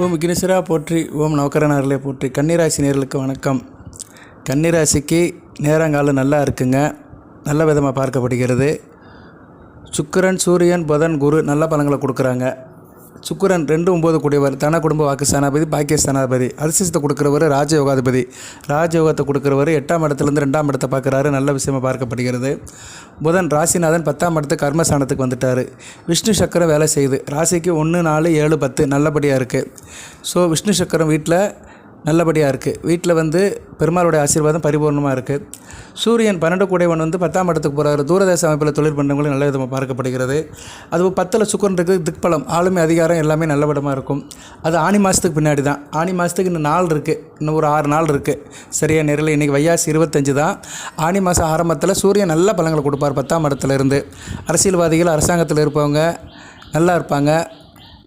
ஓம் விக்னேஸ்வரா போற்றி ஓம் நவக்கரனார்களே போற்றி. கன்னிராசி நேர்களுக்கு வணக்கம். கன்னிராசிக்கு நேரங்காலம் நல்லா இருக்குங்க. நல்ல விதமாக பார்க்கப்படுகிறது. சுக்கிரன் சூரியன் புதன் குரு நல்ல பலங்களை கொடுக்குறாங்க. சுக்கிரன் ரெண்டு ஒம்பது கூடியவர் தன குடும்ப வாக்கு ஸ்தானாபதி பாக்கிய ஸ்தானாபதி அதிர்ஷ்டத்தை கொடுக்குறவர் ராஜயோகாதிபதி. ராஜயோகத்தை கொடுக்குறவர் எட்டாம் இடத்துலேருந்து ரெண்டாம் இடத்தை பார்க்குறாரு. நல்ல விஷயமா பார்க்கப்படுகிறது. புதன் ராசிநாதன் பத்தாம் இடத்து கர்மஸ்தானத்துக்கு வந்துட்டார். விஷ்ணு சக்கரம் வேலை செய்யுது. ராசிக்கு ஒன்று நாலு ஏழு பத்து நல்லபடியாக இருக்குது ஸோ விஷ்ணு சக்கரம் வீட்டில் நல்லபடியாக இருக்குது வீட்டில் வந்து பெருமாளுடைய ஆசீர்வாதம் பரிபூர்ணமாக இருக்குது சூரியன் பன்னெண்டு கூடைவன் வந்து பத்தாம் இடத்துக்கு போகிறார் தூரதேச அமைப்பில் தொழில் பண்ணுறவங்களும் நல்ல விதமாக பார்க்கப்படுகிறது. அது பத்தில் சுக்கரன் இருக்குது திக்பலம் ஆளுமை அதிகாரம் எல்லாமே நல்ல விதமாக இருக்கும். அது ஆணி மாதத்துக்கு பின்னாடி தான் ஆணி மாதத்துக்கு இன்னும் நாள் இருக்குது இன்னும் ஒரு ஆறு நாள் இருக்குது சரியாக நேரில் இன்றைக்கி வையாசி இருபத்தஞ்சு தான். ஆணி மாதம் ஆரம்பத்தில் சூரியன் நல்ல பழங்களை கொடுப்பார் பத்தாம் இடத்துலேருந்து அரசியல்வாதிகள் அரசாங்கத்தில் இருப்பவங்க நல்லா இருப்பாங்க.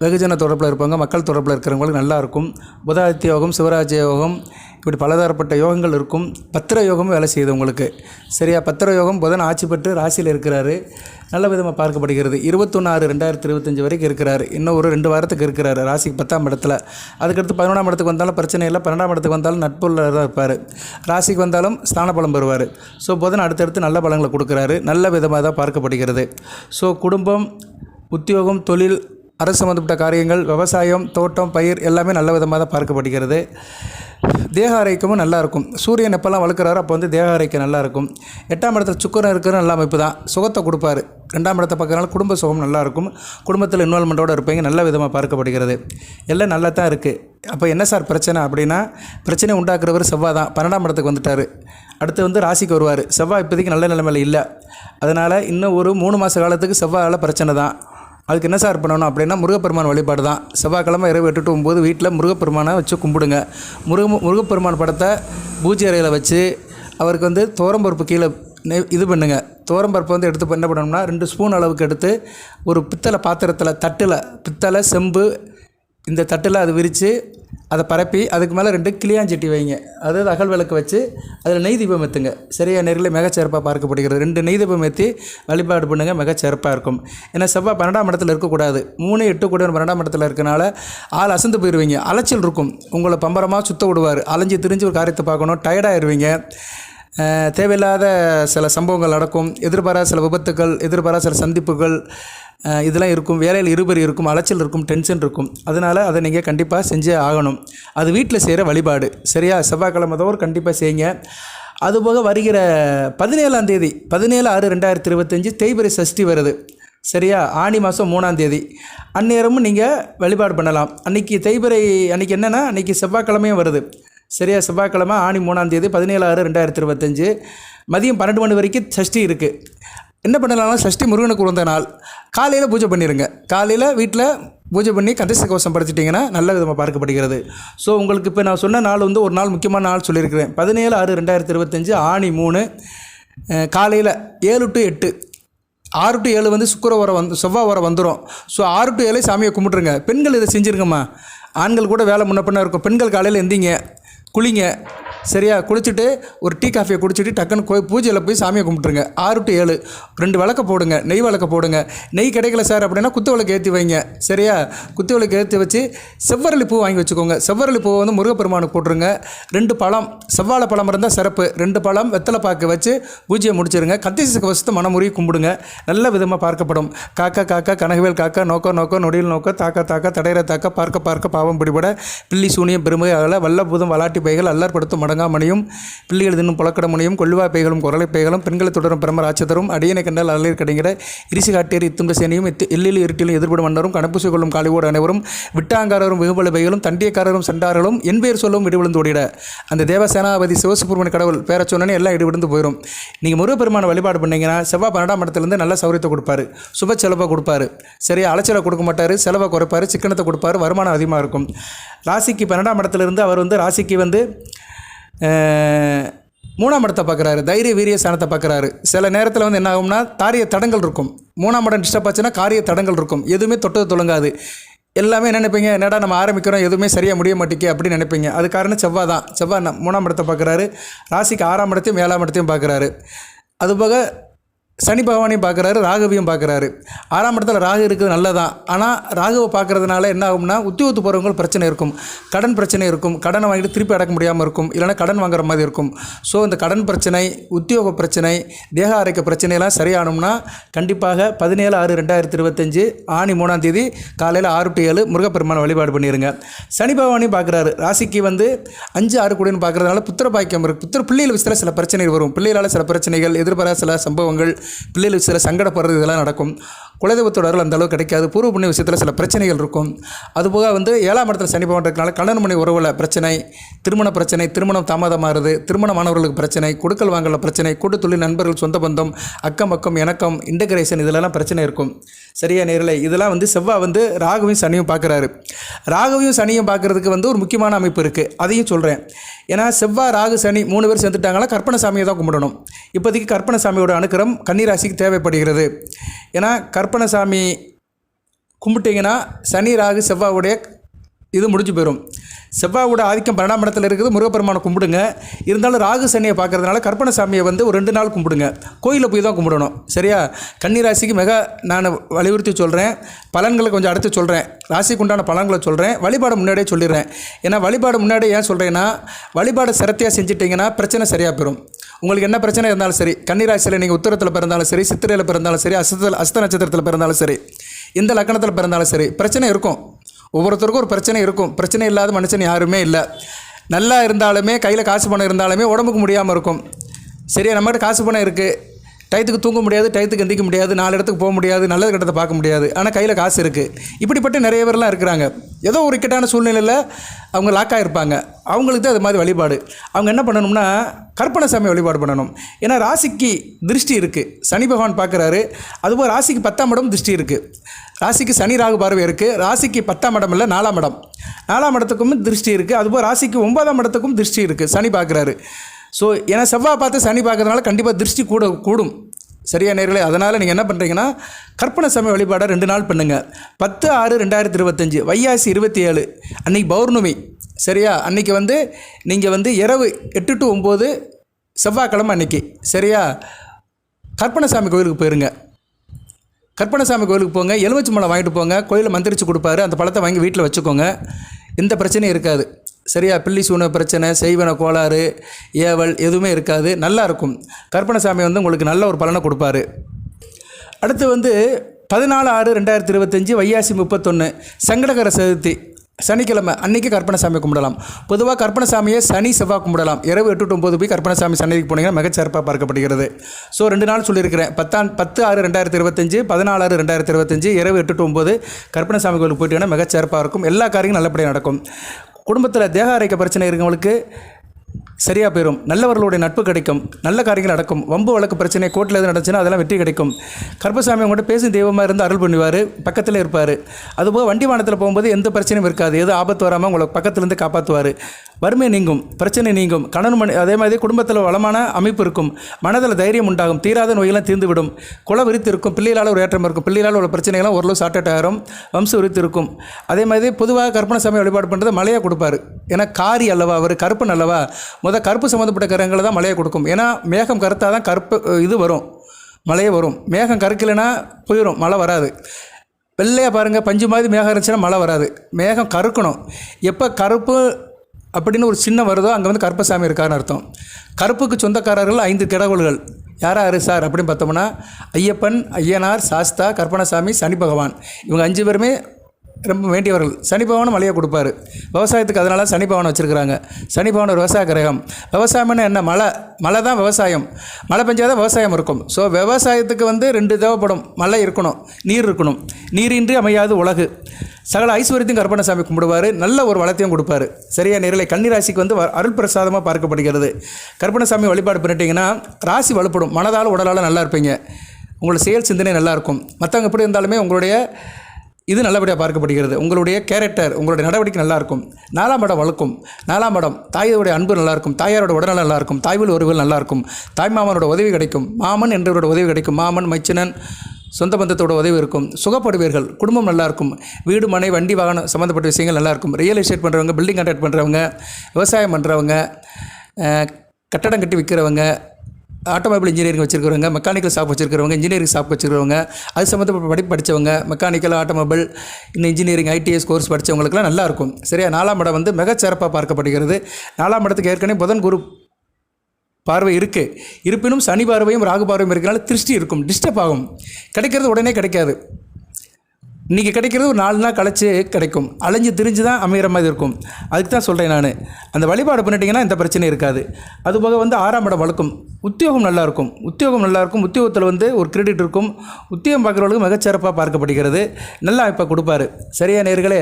வெகுஜன தொடர்பில் இருப்பாங்க மக்கள் தொடர்பில் இருக்கிறவங்களுக்கு நல்லா இருக்கும் புதாதித்ய யோகம் சிவராஜ யோகம் இப்படி பலதரப்பட்ட யோகங்கள் இருக்கும். பத்திர யோகமும் வேலை செய்யுது உங்களுக்கு. சரியா? பத்திர யோகம் புதன் ஆட்சி பெற்று ராசியில் இருக்கிறாரு. நல்ல விதமாக பார்க்கப்படுகிறது. இருபத்தொன்னாறு ஆறு ரெண்டாயிரத்தி இருபத்தஞ்சி வரைக்கும் இருக்கிறார். இன்னும் ஒரு ரெண்டு வாரத்துக்கு இருக்கிறாரு. ராசிக்கு பத்தாம் இடத்துல. அதுக்கடுத்து பதினொன்றாம் இடத்துக்கு வந்தாலும் பிரச்சனை இல்லை. பன்னெண்டாம் இடத்துக்கு வந்தாலும் நட்புள்ள தான் இருப்பார். ராசிக்கு வந்தாலும் ஸ்தான பலம் பெறுவார். ஸோ புதன் அடுத்தடுத்து நல்ல பலங்களை கொடுக்குறாரு. நல்ல விதமாக தான் பார்க்கப்படுகிறது. ஸோ குடும்பம் உத்தியோகம் தொழில் அரசு சம்மந்தப்பட்ட காரியங்கள் விவசாயம் தோட்டம் பயிர் எல்லாமே நல்ல விதமாக தான் பார்க்கப்படுகிறது. தேக ஆரோக்கியமும் நல்லாயிருக்கும் சூரியன் எப்போல்லாம் வளர்க்குறாரோ அப்போ வந்து தேக ஆரோக்கியம் எட்டாம் இடத்துல சுக்கரம் இருக்கிற நல்ல அமைப்பு தான். சுகத்தை கொடுப்பாரு. ரெண்டாம் இடத்தை பார்க்கறனால குடும்ப சுகம் நல்லா இருக்கும். குடும்பத்தில் இன்வால்மெண்ட்டோடு இருப்பீங்க. நல்ல விதமாக பார்க்கப்படுகிறது. எல்லாம் நல்லா தான் இருக்குது அப்போ என்ன சார் பிரச்சனை அப்படின்னா பிரச்சனை உண்டாக்குறவர் செவ்வாய் தான். பன்னெண்டாம் இடத்துக்கு வந்துட்டார். அடுத்து வந்து ராசிக்கு வருவார். செவ்வாய் இப்போதைக்கு நல்ல நிலைமையில் இல்லை. அதனால் இன்னும் ஒரு மூணு மாத காலத்துக்கு செவ்வாயால் பிரச்சனை தான். அதுக்கு என்ன சார் பண்ணணும் அப்படின்னா முருகப்பெருமான் வழிபாடு தான். செவ்வாய்க்கிழமை இரவு எட்டு டு ஒம்பது வீட்டில் முருகப்பெருமானை வச்சு கும்பிடுங்க. முருக முருகப்பெருமான் படத்தை பூஜை அறையில் வச்சு அவருக்கு வந்து தோரம்பருப்பு கீழே நெய் இது பண்ணுங்கள் தோரம்பருப்பு வந்து எடுத்து என்ன பண்ணணும்னா ரெண்டு ஸ்பூன் அளவுக்கு எடுத்து ஒரு பித்தளை பாத்திரத்தில் தட்டில் பித்தளை செம்பு இந்த தட்டில் அது விரித்து அதை பரப்பி அதுக்கு மேலே ரெண்டு கிளியாஞ்சட்டி வைங்க. அதாவது அகல் விளக்கு வச்சு அதில் நெய் தீபம் ஏற்றுங்க சரியா நேரில் மிகச்சிறப்பாக பார்க்கப்படுகிறது. ரெண்டு நெய் தீபம் ஏற்றி வழிபாடு பண்ணுங்கள் மிகச்சிறப்பாக இருக்கும். ஏன்னா செவ்வாய் பன்னெண்டாம் இடத்துல இருக்கக்கூடாது. மூணு எட்டு கூட பன்னெண்டாம் இடத்துல இருக்கனால ஆள் அசந்து போயிடுவீங்க அலைச்சல் இருக்கும். உங்களை பம்பரமாக சுத்த விடுவார். அலைஞ்சு திரிஞ்சு ஒரு காரியத்தை பார்க்கணும். டயர்டாகிடுவீங்க தேவையில்லாத சில சம்பவங்கள் நடக்கும். எதிர்பாராத சில விபத்துக்கள் எதிர்பாராத சில சந்திப்புகள் இதெல்லாம் இருக்கும் வேலையில் இருபறி இருக்கும் அலைச்சல் இருக்கும் டென்ஷன் இருக்கும். அதனால் அதை நீங்கள் கண்டிப்பாக செஞ்சே ஆகணும். அது வீட்டில் செய்கிற வழிபாடு. சரியா? செவ்வாய்க்கிழமை தோறும் கண்டிப்பாக செய்யுங்க. அதுபோக வருகிற பதினேழாம் தேதி பதினேழு ஆறு ரெண்டாயிரத்தி இருபத்தஞ்சி தேய்பிரை சஷ்டி வருது. சரியா? ஆணி மாதம் மூணாம் தேதி. அந்நேரமும் நீங்கள் வழிபாடு பண்ணலாம். அன்றைக்கி தேய்பிரை அன்றைக்கி என்னென்னா அன்றைக்கி செவ்வாய்க்கிழமையும் வருது. சரியா? செவ்வாய்க்கிழமை ஆணி மூணாம் தேதி பதினேழு ஆறு ரெண்டாயிரத்தி இருபத்தஞ்சு. மதியம் பன்னெண்டு மணி வரைக்கும் சஷ்டி இருக்குது என்ன பண்ணலாம்னா சஷ்டி முருகனுக்கு உகந்த நாள். காலையில் பூஜை பண்ணிடுங்க காலையில் வீட்டில் பூஜை பண்ணி கந்தச கவசம் படைச்சிட்டிங்கன்னா நல்ல விதமாக பார்க்கப்படுகிறது. ஸோ உங்களுக்கு இப்போ நான் சொன்ன நாள் வந்து ஒரு நாள் முக்கியமான நாள் சொல்லியிருக்கிறேன். பதினேழு ஆறு ரெண்டாயிரத்தி இருபத்தஞ்சு ஆணி மூணு காலையில் ஏழு டு எட்டு. ஆறு டு ஏழு வந்து சுக்கர வர வந்து செவ்வாய் வர வந்துடும் ஸோ ஆறு டு ஏழு சாமியை கும்பிட்ருங்க பெண்கள் இதை செஞ்சுருங்கம்மா. ஆண்கள் கூட வேலை முன்ன பின்ன இருக்கும். பெண்கள் காலையில் எந்திங்க குளிங்க. சரியா குளிச்சுட்டு ஒரு டீ காஃபியை குடிச்சிட்டு டக்குன்னு போய் பூஜையில் போய் சாமியை கும்பிட்டுருங்க. ஆறு டு ஏழு. ரெண்டு விளக்க போடுங்க நெய் விளக்க போடுங்க. நெய் கிடைக்கல சார் அப்படின்னா குத்து விளக்கு ஏற்றி வைங்க. சரியா? குத்து விளக்கு ஏற்றி வச்சு செவ்வரளி பூ வாங்கி வச்சுக்கோங்க. செவ்வரளி பூவை வந்து முருகப்பெருமானுக்கு போட்டுருங்க. ரெண்டு பழம் செவ்வாழை பழம் இருந்தால் சிறப்பு. ரெண்டு பழம் வெத்தலை பாக்கு வச்சு பூஜையை முடிச்சிருங்க. கத்திசி வசத்து மனமுறி கும்பிடுங்க. நல்ல விதமாக பார்க்கப்படும். காக்கா காக்கா கனகவேல் காக்கா நோக்கம் நோக்கம் நொடியில் நோக்க தாக்கா தாக்கா தடையிற தாக்கா பார்க்க பார்க்க பாவம் பிடிபட பில்லி சூனியம் பெருமை அகல வல்ல பூதம் வலாட்டி பைகள் அல்லற்படுத்தும் மடங்காமணியும் பிள்ளைகள் தின்னும் புலக்கடமுனையும் கொள்ளுவா பைகளும் குரலை பைகளும் பெண்களை தொடரும் பிரமர் ஆச்சதரும் அடியனை கண்டால் அல்லீர் கடைங்கிற இரிசி காட்டேரி இத்தும்ப சேனையும் இத்து எல்லில் இருட்டிலும் எதிர்படும் மன்னரும் கணப்பூசி கொள்ளும் காலிவோடு அனைவரும் விட்டாங்காரரும் வெகுபல பைகளும் தண்டியக்காரரும் சண்டார்களும் என் பேர் சொல்லும் இடிவிழுந்து ஓடிட. அந்த தேவசேனாபதி சிவசுப்பிரமணிய கடவுள் பேர சொன்னனே எல்லாம் இடிவிழுந்து போயிடும் நீங்கள் முருகப்பெருமான வழிபாடு பண்ணீங்கன்னா செவ்வாய் பன்னெண்டாம் இடத்துலேருந்து நல்ல சௌரியத்தை கொடுப்பாரு. சுப செலவை கொடுப்பாரு. சரியா அலைச்சலை கொடுக்க மாட்டார் செலவை குறைப்பார் சிக்கனத்தை கொடுப்பாரு வருமானம் அதிகமாக இருக்கும். ராசிக்கு பன்னெண்டாம் இடத்துலேருந்து அவர் வந்து ராசிக்கு வந்து மூணாம் இடத்தை பார்க்குறாரு. தைரிய வீரிய சனத்தை பார்க்குறாரு. சில நேரத்தில் வந்து என்ன ஆகும்னா தாரிய தடங்கள் இருக்கும். மூணாம் இடம் டிஸ்டர்ப் ஆச்சுன்னா காரிய தடங்கள் இருக்கும். எதுவுமே தொட்டது தொழுங்காது எல்லாமே நினைப்பீங்க? என்னடா நம்ம ஆரம்பிக்கிறோம் எதுவுமே சரியாக முடிய மாட்டேங்க அப்படின்னு நினைப்பீங்க. அது காரணம் செவ்வாய் தான். செவ்வாய் மூணாம் இடத்தை பார்க்குறாரு. ராசிக்கு ஆறாம் இடத்தையும் ஏழாம் இடத்தையும் பார்க்குறாரு. அதுபோக சனி பகவானையும் பார்க்குறாரு ராகவியும் பார்க்குறாரு. ஆறாம் இடத்துல ராகு இருக்குது நல்லதான் ஆனால் ராகுவை பார்க்குறதுனால என்ன ஆகும்னா உத்தியோகத்து போகிறவங்களுக்கு பிரச்சனை இருக்கும். கடன் பிரச்சனை இருக்கும். கடனை வாங்கிட்டு திருப்பி அடக்க முடியாமல் இருக்கும். இல்லைன்னா கடன் வாங்குற மாதிரி இருக்கும். ஸோ இந்த கடன் பிரச்சனை உத்தியோக பிரச்சனை தேக ஆரோக்கிய பிரச்சனையெல்லாம் சரியானோம்னா கண்டிப்பாக பதினேழு ஆறு ரெண்டாயிரத்தி இருபத்தஞ்சு ஆணி மூணாம் தேதி காலையில் ஆறு டு ஏழு முருகப்பெருமான வழிபாடு பண்ணிடுங்க சனி பகவானையும் பார்க்குறாரு. ராசிக்கு வந்து அஞ்சு ஆறு கூடன்னு பார்க்குறதுனால புத்திர பாக்கியம் இருக்குது புத்திர பிள்ளைகள் விஷயத்தில் சில பிரச்சனைகள் வரும். பிள்ளைகளால் சில பிரச்சனைகள் எதிர்பாராத சில சம்பவங்கள் பிள்ளைகளுக்கு சில சங்கடப்படுறது இதெல்லாம் நடக்கும். குலதெய்வத்தோட அருள் அந்த அளவு கிடைக்காது. பூர்வ புண்ணிய விஷயத்தில் சில பிரச்சனைகள் இருக்கும். அதுபோக வந்து ஏழாம் இடத்துல சனி பகவான் இருக்கனால கல்யாண மணி உறவில் பிரச்சனை திருமண பிரச்சனை திருமணம் தாமதமாகிறது திருமணமானவர்களுக்கு பிரச்சனை கொடுக்கல் வாங்கல பிரச்சனை கூட்டு தொழில் நண்பர்கள் சொந்த பந்தம் அக்கம் பக்கம் இணக்கம் இன்டகிரேஷன் இதிலெல்லாம் பிரச்சனை இருக்கும். சரியா நேரில்? இதெல்லாம் வந்து செவ்வாய் வந்து ராகுவையும் சனியும் பார்க்குறாரு. ராகுவையும் சனியும் பார்க்குறதுக்கு வந்து ஒரு முக்கியமான அமைப்பு இருக்குது அதையும் சொல்கிறேன் ஏன்னா செவ்வாய் ராகு சனி மூணு பேர் சேர்ந்துட்டாங்கன்னா கற்பனை சாமியை தான் கும்பிடணும். இப்போதைக்கு கற்பனை சாமியோட அனுக்கிரம் கன்னிராசிக்கு தேவைப்படுகிறது. ஏன்னா கற்பனை சாமி கும்பிட்டிங்கன்னா சனி ராகு செவ்வாவுடைய இது முடிஞ்சு போயிடும் செவ்வாயோட ஆதிக்கம் பன்னெண்டாம் இடத்துல இருக்குது. முருகப்பெருமானை கும்பிடுங்க. இருந்தாலும் ராகு சனியை பார்க்கறதுனால கற்பனை சாமியை வந்து ஒரு ரெண்டு நாள் கும்பிடுங்க. கோயிலில் போய் தான் கும்பிடணும். சரியா? கன்னி ராசிக்கு மிக நான் வலியுறுத்தி சொல்கிறேன் பலன்களை கொஞ்சம் அடுத்து சொல்கிறேன் ராசிக்கு உண்டான பலன்களை சொல்கிறேன் வழிபாடு முன்னாடியே சொல்லிடுறேன். ஏன்னா வழிபாடு முன்னாடியே ஏன் சொல்கிறேன்னா வழிபாடு சிரத்தையாக செஞ்சிட்டிங்கன்னா பிரச்சனை சரியாக போயிடும் உங்களுக்கு என்ன பிரச்சனை இருந்தாலும் சரி. கன்னிராசியில் நீங்கள் உத்தரத்தில் பிறந்தாலும் சரி சித்திரையில் பிறந்தாலும் சரி அஸ்தத்தில் அஸ்த நட்சத்திரத்தில் பிறந்தாலும் சரி எந்த லக்கணத்தில் பிறந்தாலும் சரி பிரச்சனை இருக்கும். ஒவ்வொருத்தருக்கும் ஒரு பிரச்சனை இருக்கும். பிரச்சனை இல்லாத மனுஷன் யாருமே இல்லை. நல்லா இருந்தாலுமே கையில் காசு பணம் இருந்தாலுமே உடம்புக்கு முடியாமல் இருக்கும். சரியா நம்மகிட்ட காசு பணம் இருக்குது டயத்துக்கு தூங்க முடியாது டயத்துக்கு எந்திக்க முடியாது நாலு இடத்துக்கு போக முடியாது நல்லது கட்டத்தை பார்க்க முடியாது. ஆனால் கையில் காசு இருக்குது இப்படிப்பட்ட நிறைய பேர்லாம் இருக்கிறாங்க. ஏதோ ஒரு இக்கட்டான சூழ்நிலையில் அவங்க லாக்காக இருப்பாங்க அவங்களுக்கு தான் அது மாதிரி வழிபாடு. அவங்க என்ன பண்ணணும்னா கற்பனை சாமி வழிபாடு பண்ணணும். ஏன்னா ராசிக்கு திருஷ்டி இருக்குது சனி பகவான் பார்க்குறாரு. அதுபோல் ராசிக்கு பத்தாம் இடம் திருஷ்டி இருக்குது ராசிக்கு சனி ராகு பார்வை இருக்குது ராசிக்கு பத்தாம் இடம் இல்லை நாலாம் இடம். நாலாம் இடத்துக்கும் திருஷ்டி இருக்குது அதுபோல் ராசிக்கு ஒன்பதாம் இடத்துக்கும் திருஷ்டி இருக்குது சனி பார்க்குறாரு. ஸோ ஏன்னா செவ்வாய் பார்த்து சனி பார்க்கறதுனால கண்டிப்பாக திருஷ்டி கூட கூடும். சரியா நேர்களே? அதனால் நீங்கள் என்ன பண்ணுறீங்கன்னா கற்பனை சமய வழிபாடை ரெண்டு நாள் பண்ணுங்கள் பத்து ஆறு ரெண்டாயிரத்தி இருபத்தஞ்சி வையாசி இருபத்தி ஏழு அன்றைக்கி பௌர்ணமி சரியா? அன்றைக்கி வந்து நீங்கள் வந்து இரவு எட்டு டு ஒம்பது செவ்வாய்க்கிழமை அன்னைக்கு சரியா? கற்பனைசாமி கோயிலுக்கு போயிருங்க. கற்பனைசாமி கோயிலுக்கு போங்க. எலுமிச்சை மலை வாங்கிட்டு போங்க. கோயிலில் மந்திரிச்சு கொடுப்பாரு. அந்த பழத்தை வாங்கி வீட்டில் வச்சுக்கோங்க. எந்த பிரச்சனையும் இருக்காது. சரியா பில்லி சூன பிரச்சனை செய்வன கோளாறு ஏவல் எதுவுமே இருக்காது நல்லா இருக்கும். கற்பனைசாமி வந்து உங்களுக்கு நல்ல ஒரு பலனை கொடுப்பாரு. அடுத்து வந்து பதினாலு ஆறு ரெண்டாயிரத்தி இருபத்தஞ்சி வையாசி முப்பத்தொன்று சங்கடகர சதுர்த்தி சனிக்கிழமை அன்றைக்கி கற்பனைசாமி கும்பிடலாம். பொதுவாக கற்பனைசாமியை சனி செவ்வாய் கும்பிடலாம். இரவு எட்டு டு ஒம்பது போய் கற்பனைசாமி சன்னதிக்கு போனீங்கன்னா மிகச்சிறப்பாக பார்க்கப்படுகிறது. ஸோ ரெண்டு நாள் சொல்லியிருக்கிறேன். பத்தாம் பத்து ஆறு ரெண்டாயிரத்தி இருபத்தஞ்சு பதினாலு ஆறு ரெண்டாயிரத்தி இருபத்தஞ்சு இரவு எட்டு டு ஒம்பது கற்பனைசாமி கோயிலுக்கு போயிட்டீங்கன்னா மிகச்சிறப்பாக இருக்கும். எல்லா காரியங்களும் நல்லபடியாக நடக்கும். குடும்பத்தில் தேக பிரச்சனை இருக்கவங்களுக்கு சரியாக போயிடும் நல்லவர்களுடைய நட்பு கிடைக்கும். நல்ல காரியங்கள் நடக்கும். வம்பு வழக்கு பிரச்சனை கோர்ட்டில் எது நடந்துச்சுன்னா அதெல்லாம் வெற்றி கிடைக்கும். கருப்பசாமி அவங்கள்ட்ட பேசும் தெய்வமாக இருந்து அருள் பண்ணுவார். பக்கத்தில் இருப்பார். அதுபோக வண்டி வாகனத்தில் போகும்போது எந்த பிரச்சனையும் இருக்காது. எது ஆபத்து வராமல் உங்களை பக்கத்துலேருந்து காப்பாற்றுவார் வறுமை நீங்கும். பிரச்சனை நீங்கும். கணவன் மணி அதே மாதிரி குடும்பத்தில் வளமான அமைப்பு இருக்கும். மனதில் தைரியம் உண்டாகும். தீராத நோயெல்லாம் தீர்ந்து விடும் குல விரித்து இருக்கும் பிள்ளைகளால் ஒரு ஏற்றம் இருக்கும். பிள்ளைகளால் உள்ள பிரச்சனைகள்லாம் ஓரளவு சார்ட் அவுட் ஆகிரும் வம்ச விரித்து இருக்கும் அதே மாதிரி பொதுவாக கற்பனை சமயம் வழிபாடு பண்ணுறது மலையாக கொடுப்பாரு. ஏன்னா காரி அல்லவா அவர்? கருப்பன் அல்லவா? மொதல் கருப்பு சம்மந்தப்பட்ட கிரகங்களை தான் மழையை கொடுக்கும். ஏன்னா மேகம் கருத்தாக தான் கருப்பு இது வரும். மழையே வரும். மேகம் கருக்கலைன்னா போயிடும் மழை வராது. வெள்ளையாக பாருங்கள் பஞ்சு மாதிரி மேகம் இருந்துச்சுன்னா மழை வராது. மேகம் கருக்கணும். எப்போ கருப்பு அப்படின்னு ஒரு சின்ன வருதோ அங்கே வந்து கருப்பசாமி இருக்காருன்னு அர்த்தம். கருப்புக்கு சொந்தக்காரர்கள் ஐந்து கடவுள்கள். யார் யார் சார் அப்படின்னு பார்த்தோம்னா ஐயப்பன் ஐயனார் சாஸ்தா கற்பனசாமி சனி பகவான். இவங்க அஞ்சு பேருமே ரொம்ப வேண்டியவர்கள் சனி பகவானும் மழையை கொடுப்பாரு. விவசாயத்துக்கு அதனால சனி பகவான் வச்சுருக்கிறாங்க. சனி ஒரு விவசாய கிரகம். விவசாயம்னா என்ன? மழை. மழை தான் விவசாயம். மழை பெஞ்சால் தான் விவசாயம் இருக்கும். ஸோ விவசாயத்துக்கு வந்து ரெண்டு தேவைப்படும். மழை இருக்கணும். நீர் இருக்கணும். நீரின்றி அமையாது உலகு. சகல ஐஸ்வர்யத்தையும் கருப்பணசாமி கும்பிடுவார். நல்ல ஒரு வளத்தையும் கொடுப்பாரு. சரியா? நேரில் கன்னிராசிக்கு வந்து அருள் பிரசாதமாக பார்க்கப்படுகிறது. கருப்பணசாமி வழிபாடு பண்ணிட்டீங்கன்னா ராசி வலுப்படும். மனதால் உடலால் நல்லா இருப்பீங்க. உங்களோட செயல் சிந்தனை நல்லாயிருக்கும் மற்றவங்க எப்படி இருந்தாலுமே உங்களுடைய இது நல்லபடியாக பார்க்கப்படுகிறது. உங்களுடைய கேரக்டர் உங்களுடைய நடவடிக்கை நல்லாயிருக்கும். நாலாம் இடம் வளர்க்கும் நாலாம் இடம் தாயோடைய அன்பு நல்லாயிருக்கும். தாயாரோட உடல்நலம் நல்லாயிருக்கும். தாய்வில் உறவுகள் நல்லாயிருக்கும். தாய்மாமனோட உதவி கிடைக்கும். மாமன் என்றவரோட உதவி கிடைக்கும். மாமன் மைச்சனன் சொந்த பந்தத்தோட உதவி இருக்கும். சுகப்படுவீர்கள். குடும்பம் நல்லாயிருக்கும். வீடு மனை வண்டி வாகனம் சம்மந்தப்பட்ட விஷயங்கள் நல்லாயிருக்கும். ரியல் எஸ்டேட் பண்ணுறவங்க பில்டிங் கான்ட்ராக்ட் பண்ணுறவங்க விவசாயம் பண்ணுறவங்க கட்டடம் கட்டி விற்கிறவங்க ஆட்டோமொபைல் இன்ஜினியரிங் வச்சிருக்கிறவங்க மெக்கானிக்கல் ஷாப் வச்சிருக்கிறவங்க இன்ஜினியரிங் ஷாப் வச்சிருக்கிறவங்க அது சம்மந்தப்பட்ட படிப்பு படித்தவங்க மெக்கானிக்கல் ஆட்டோமொபைல் இன்னும் இன்ஜினியரிங் ஐடிஎஸ் கோர்ஸ் படித்தவங்களுக்குலாம் நல்லா இருக்கும் சரியா? நாலாம் இடம் வந்து மிகச்சிறப்பாக பார்க்கப்படுகிறது. நாலாம் இடத்துக்கு ஏற்கனவே புதன் குரு பார்வை இருக்குது இருப்பினும் சனி பார்வையும் ராகு பார்வையும் இருக்கிறனால திருஷ்டி இருக்கும் டிஸ்டர்ப் ஆகும். கிடைக்கிறது உடனே கிடைக்காது. இன்றைக்கி கிடைக்கிறது ஒரு நாலு நாள் கழிச்சு கிடைக்கும். அலைஞ்சு திரிஞ்சு தான் அமைகிற மாதிரி இருக்கும். அதுக்கு தான் சொல்கிறேன் நான். அந்த வழிபாடு பண்ணிட்டீங்கன்னா இந்த பிரச்சனையும் இருக்காது. அதுபோக வந்து ஆறாம் இடம் வழக்கம். உத்தியோகம் நல்லாயிருக்கும் உத்தியோகம் நல்லாயிருக்கும் உத்தியோகத்தில் வந்து ஒரு கிரெடிட் இருக்கும். உத்தியோகம் பார்க்குறவங்களுக்கு மிகச்சிறப்பாக பார்க்கப்படுகிறது. நல்லா இப்போ கொடுப்பாரு. சரியா நேர்களே?